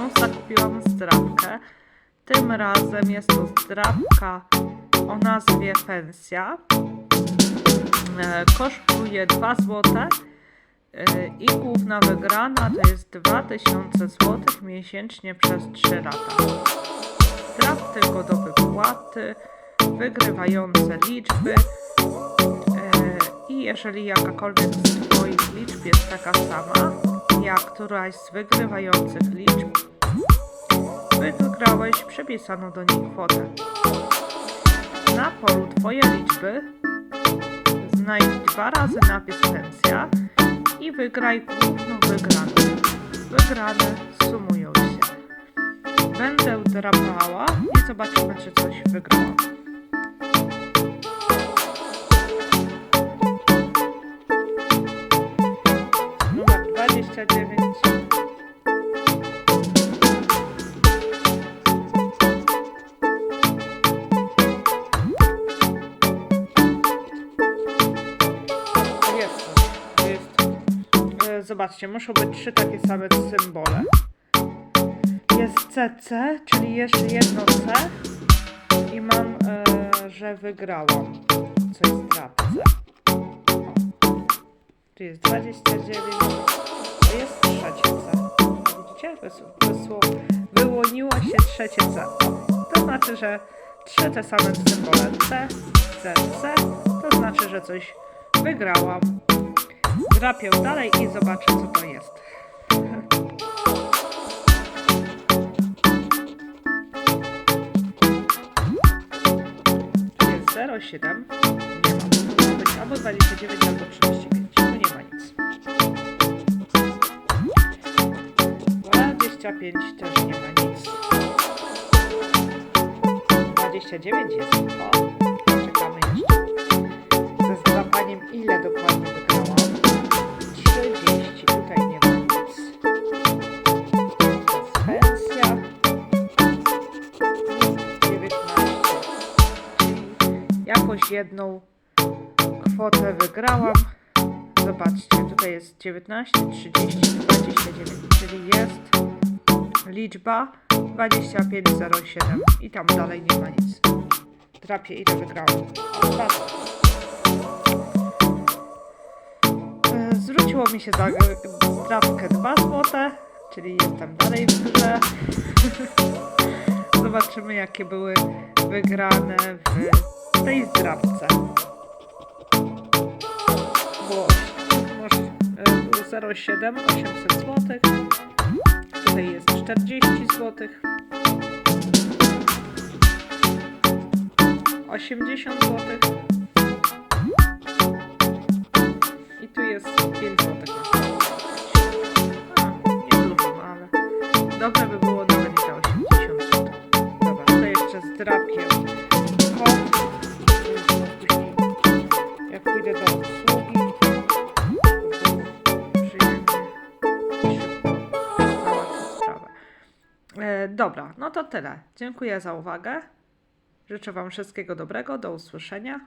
znów zakupiłam zdrabkę. Tym razem jest to zdrabka o nazwie Pensja. E, Kosztuje 2 zł e, i główna wygrana to jest 2000 zł miesięcznie przez 3 lata. Traf tylko do wypłaty, wygrywające liczby e, i jeżeli jakakolwiek z Twoich liczb jest taka sama jak któraś z wygrywających liczb, wygrałeś przypisaną do niej kwotę. Na polu Twoje liczby znajdź dwa razy napis pensja i wygraj główną wygraną. Wygrane sumują się. Będę drapała i zobaczymy, czy coś wygrałam. Numer 29. Zobaczcie, muszą być trzy takie same symbole. Jest CC, czyli jeszcze jedno C i mam, e, że wygrałam coś z drapce. O. Tu jest 29, to jest trzecie C. Widzicie? Wysło, wysło, wyłoniło się trzecie C. To znaczy, że trzy te same symbole C, C, C, to znaczy, że coś wygrałam. Drapię dalej i zobaczę, co to jest. Jest 0,7. Nie ma. Powinno być albo 29, albo 35. Tu nie ma nic. 25 też nie ma nic. 29 jest. O, czekamy jeszcze. Ze złapaniem ile dokładnie wygrałam. Jakąś jedną kwotę wygrałam. Zobaczcie, tutaj jest 19, 30, 29, czyli jest liczba 2507 i tam dalej nie ma nic. Trapię ile wygrałam. E, Zwróciło mi się za drapkę 2 złote, czyli jestem dalej w grze. Zobaczymy jakie były wygrane w tej zdrabce. E, było 0,7 800 zł. Tutaj jest 40 zł. 80 zł. I tu jest 5 zł. Nie dużo, no ale dobre by było nawet te 80 zł. Dobra, to jeszcze zdrapię dobra, no to tyle. Dziękuję za uwagę. Życzę Wam wszystkiego dobrego. Do usłyszenia.